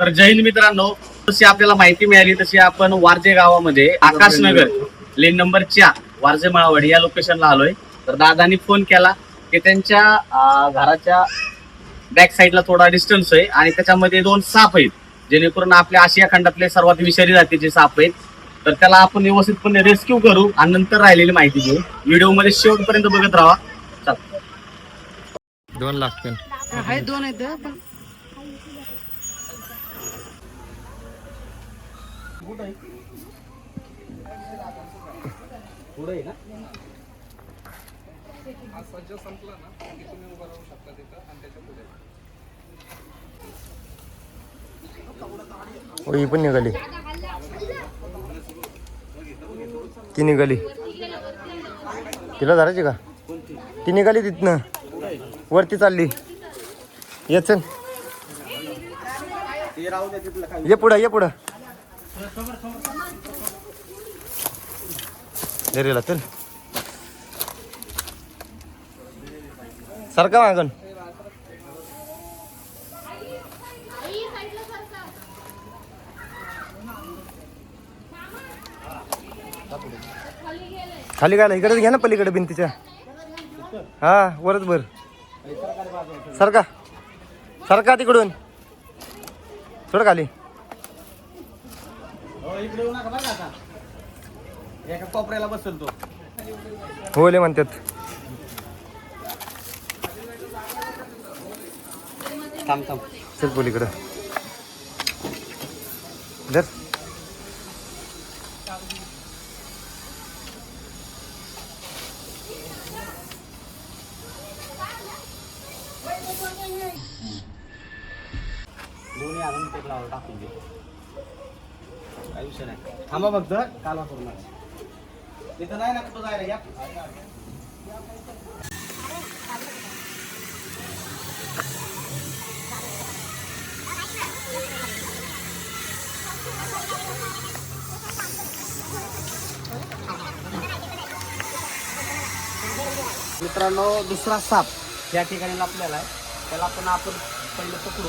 तर जय हिंद मित्रांनो. जशी आपल्याला माहिती मिळाली तशी आपण वारजे गावामध्ये आकाशनगर लेन नंबर चार वारजे माळवाडी या लोकेशनला आलोय. तर दादानी फोन केला की त्यांच्या अं, घराच्या बॅक साईडला थोडा डिस्टन्स आहे आणि त्याच्यामध्ये दोन साप आहेत. जेणेकरून आपल्या आशिया खंडातले सर्वात विषारी जातीचे साप आहेत. तर त्याला आपण व्यवस्थितपणे रेस्क्यू करू आणि नंतर राहिलेली माहिती घेऊ. व्हिडिओमध्ये शेवटपर्यंत बघत राहा. चला. दोन दोन आहेत पण निघाली. ती निघाली. तिला धरायची का? ती निघाली तिथनं. वरती चालली. ये चल. ये पुढं ये पुढं. दरेला चल. सारखा मागण खाली काय इकडे घ्या ना पलीकडे भिंतीच्या. हा वरच बर सरका. सरका तिकडून. थोडं खाली. हो, कोपऱ्याला बसेल तो होले म्हणतात. थांब थांब. चल पलीकडं. धर. दोन्ही आणून लावा टाकून दे काही विषय नाही. थांबा फक्त. कालवा करू नका तिथं नाही ना कुठं जायला या? मित्रांनो दुसरा साप या ठिकाणी लपलेला आहे. त्याला पण आपण पहिलं पकडू.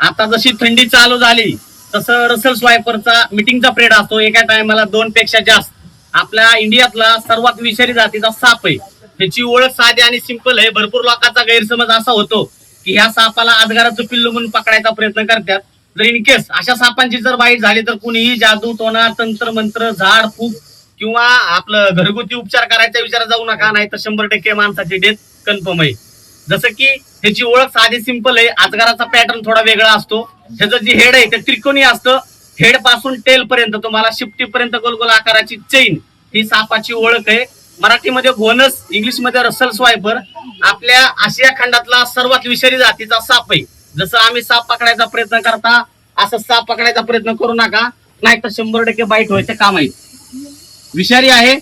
आता जशी थंडी चालू झाली तसं रसल स्वायपरचा मिटिंगचा प्रेड असतो. एका टायमाला दोन पेक्षा जास्त. आपल्या इंडियातला सर्वात विषारी जातीचा साप आहे. त्याची ओळख साधी आणि सिंपल आहे. भरपूर लोकांचा गैरसमज असा होतो की ह्या सापाला आजगाराचं पिल्लू म्हणून पकडायचा प्रयत्न करतात. जर इन केस अशा सापांची जर बाईट झाली तर कुणीही जादू टोना तंत्र मंत्र झाड फूक किंवा आपलं घरगुती उपचार करायचा विचार जाऊ नका नाही तर शंभर टक्के माणसाची डेथ कन्फर्म आहे. जसं की ह्याची ओळख साधी सिंपल आहे आजगाराचा पॅटर्न थोडा वेगळा असतो. ह्याचं जे हेड आहे ते त्रिकोणी असतं. हेडपासून टेल पर्यंत तुम्हाला शिफ्टी पर्यंत गोलगोल आकाराची चैन ही सापाची ओळख आहे. मराठीमध्ये घोनस इंग्लिशमध्ये रसल स्वायपर आपल्या आशिया खंडातला सर्वात विषारी जातीचा साप आहे. जसं आम्ही साप पकडायचा प्रयत्न करता असं साप पकडायचा प्रयत्न करू नका नाहीतर शंभर टक्के बाईट व्हायचं काम आहे. विषारी आहे.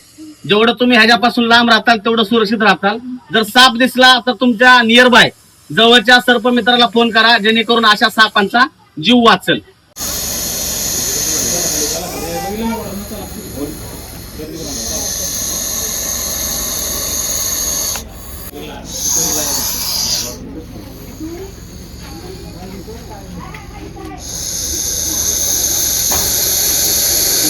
जेवढं तुम्ही ह्याच्यापासून लांब राहताल तेवढं सुरक्षित राहताल. जर साप दिसला तर तुमच्या नियर बाय जवळच्या सर्पमित्राला फोन करा. जेणेकरून अशा सापांचा जीव वाचल.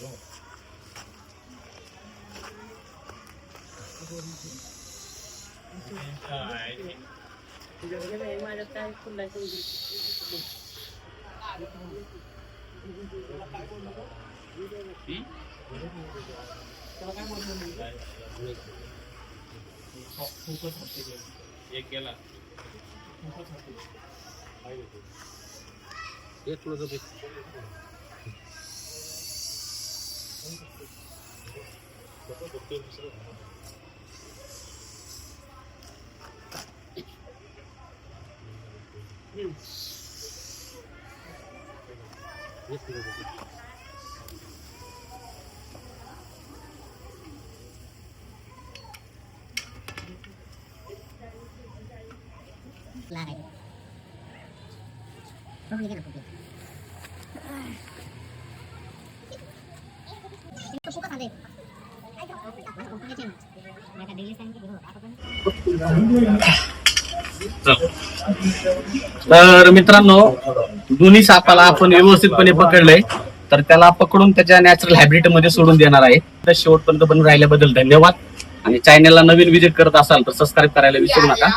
Giờ cái này mai đất tay không này không gì. Ừ? Cho cái môn mình. Học không có học cái gì. Vậy kia là không có học cái gì. Biết luôn rồi lại không như thế nào cũng được तर मित्रांनो दोन्ही सापाला आपण व्यवस्थितपणे पकडलंय. तर त्याला पकडून त्याच्या natural हॅबिटेटमध्ये सोडून देणार आहे. तर शेवटपर्यंत बनून राहिल्याबद्दल धन्यवाद. आणि चॅनेलला नवीन विजिट करत असाल तर सबस्क्राईब करायला विसरू नका.